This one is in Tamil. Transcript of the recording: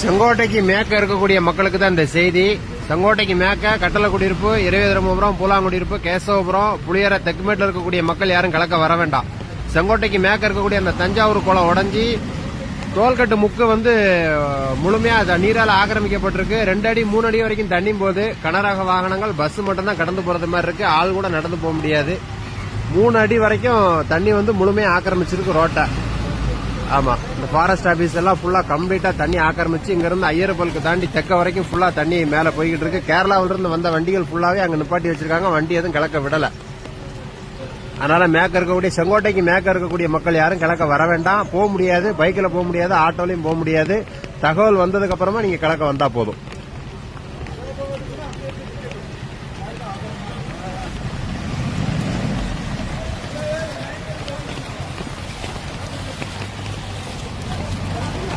செங்கோட்டைக்கு மேற்க இருக்கக்கூடிய மக்களுக்கு தான் இந்த செய்தி. செங்கோட்டைக்கு மேற்க கட்டளை குடியிருப்பு இரவேதரமபுரம் பூலாங்குடியிருப்பு கேசவபுரம் புளியர தெக்குமேட்டில் இருக்கக்கூடிய மக்கள் யாரும் கலக்க வர வேண்டாம். செங்கோட்டைக்கு மேற்க இருக்கக்கூடிய அந்த தஞ்சாவூர் குளம் உடஞ்சி தோல்கட்டு முக்கு வந்து முழுமையா அது நீரால் ஆக்கிரமிக்கப்பட்டிருக்கு. ரெண்டு அடி மூணு அடி வரைக்கும் தண்ணி போகுது. கனரக வாகனங்கள் பஸ் மட்டும்தான் கடந்து போறது மாதிரி இருக்கு. ஆள் கூட நடந்து போக முடியாது. மூணு அடி வரைக்கும் தண்ணி வந்து முழுமையா ஆக்கிரமிச்சிருக்கு ரோட்டை. ஆமா இந்த ஃபாரஸ்ட் ஆபீஸ் எல்லாம் ஃபுல்லா கம்ப்ளீட்டா தண்ணி ஆக்கிரமிச்சு இங்க இருந்து ஐயரப்பலுக்கு தாண்டி தெக்க வரைக்கும் ஃபுல்லா தண்ணி மேல போய்கிட்டு இருக்கு. கேரளாவில இருந்து வந்த வண்டிகள் ஃபுல்லாவே அங்க நிப்பாட்டி வச்சிருக்காங்க. வண்டி எதுவும் கிளக்க விடல. அதனால மேக்க இருக்கக்கூடிய செங்கோட்டைக்கு மேக்க இருக்கக்கூடிய மக்கள் யாரும் கிழக்க வர வேண்டாம். போக முடியாது. பைக்கில் போக முடியாது. ஆட்டோலையும் போக முடியாது. தகவல் வந்ததுக்கு அப்புறமா நீங்க கிளக்க வந்தா போதும்.